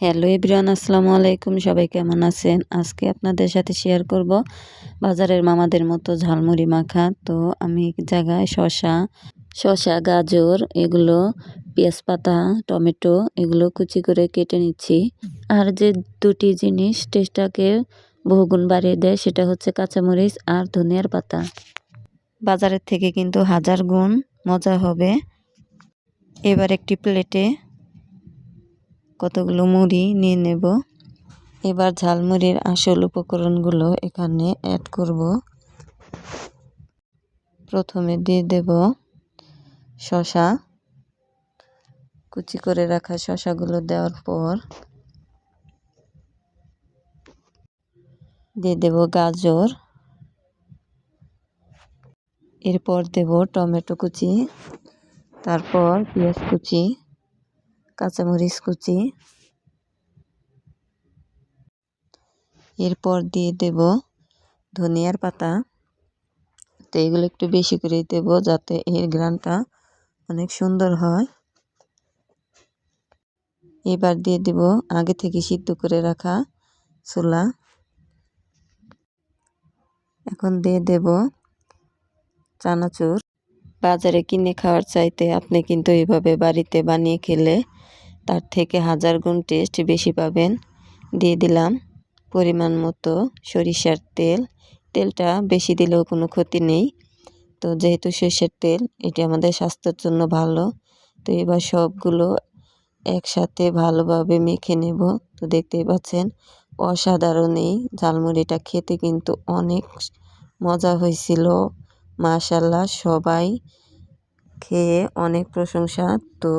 Hello everyone আসসালামু আলাইকুম। সবাই কেমন আছেন? আজকে আপনাদের সাথে শেয়ার করব বাজারের মামাদের মতো ঝালমুড়ি মাখা। তো আমি এক জায়গায় শশা শশা গাজর, এগুলো, পেঁয়াজ পাতা, টমেটো, এগুলো কুচি করে কেটে নিচ্ছি। আর যে দুটি জিনিস টেস্টটাকে বহুগুণ বাড়িয়ে দেয় সেটা হচ্ছে কাঁচামরিচ আর ধনিয়ার পাতা। বাজারের থেকে কিন্তু হাজার গুণ মজা হবে। এবার একটি প্লেটে কতগুলো মুড়ি নিয়ে নেব? এবার ঝালমুড়ির আসল উপকরণগুলো এখানে অ্যাড করব। প্রথমে দিয়ে দেব শশা কুচি করে রাখা শশাগুলো দেওয়ার পর দিয়ে দেব গাজর। এরপর দেব টমেটো কুচি। তারপর পেঁয়াজ কুচি। কাঁচামরিচ কুচি। এরপর দিয়ে দেব ধনিয়ার পাতা। তো এগুলো একটু বেশি করে দেব যাতে এর গ্রানটা অনেক সুন্দর হয়। এবার দিয়ে দেব আগে থেকে সিদ্ধ করে রাখা ছোলা। এখন দিয়ে দেব চানাচুর। বাজারে কিনে খাওয়ার চাইতে আপনি কিন্তু এভাবে বাড়িতে বানিয়ে খেলে তার থেকে হাজার গুণ টেস্ট বেশি পাবেন। দিয়ে দিলাম পরিমাণ মতো সরিষার তেল। তেলটা বেশি দিলেও কোনো ক্ষতি নেই। তো যেহেতু সর্ষের তেল, এটি আমাদের স্বাস্থ্যের জন্য ভালো। তো এবার সবগুলো একসাথে ভালোভাবে মেখে নেব। তো দেখতেই পাচ্ছেন, অসাধারণ এই ঝালমুড়িটা খেতে কিন্তু অনেক মজা হয়েছিল। মাশাল্লাহ সবাই খেয়ে অনেক প্রশংসা। তো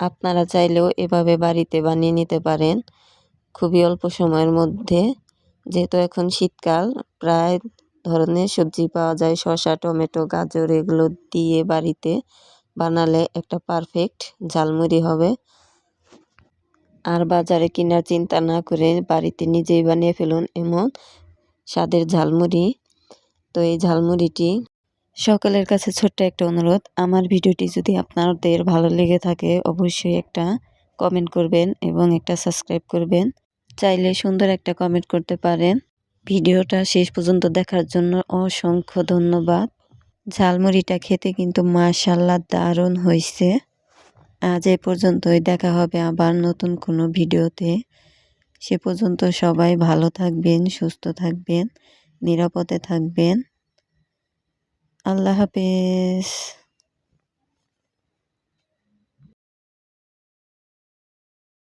আপনারা চাইলেও এভাবে বাড়িতে বানিয়ে নিতে পারেন। খুবই অল্প সময়ের মধ্যে। যেহেতু এখন শীতকাল, প্রায় ধরনের সবজি পাওয়া যায়, শসা, টমেটো, গাজর এগুলো দিয়ে বাড়িতে বানালে একটা পারফেক্ট ঝালমুড়ি হবে। আর বাজারে কেনার চিন্তা না করে বাড়িতে নিজেই বানিয়ে ফেলুন এমন স্বাদের ঝালমুড়ি। তো এই ঝালমুড়িটি সকলের কাছে ছোট্ট একটা অনুরোধ। আমার ভিডিওটি যদি আপনাদের ভালো লেগে থাকে, অবশ্যই একটা কমেন্ট করবেন এবং একটা সাবস্ক্রাইব করবেন। চাইলে সুন্দর একটা কমেন্ট করতে পারেন। ভিডিওটা শেষ পর্যন্ত দেখার জন্য অসংখ্য ধন্যবাদ। ঝালমুড়িটা খেতে কিন্তু মাশাল্লাহ দারুণ হয়েছে। আজ এ পর্যন্তই দেখা হবে আবার নতুন কোনো ভিডিওতে। সে পর্যন্ত সবাই ভালো থাকবেন, সুস্থ থাকবেন, নিরাপদে থাকবেন। আল্লাহ হাফেজ।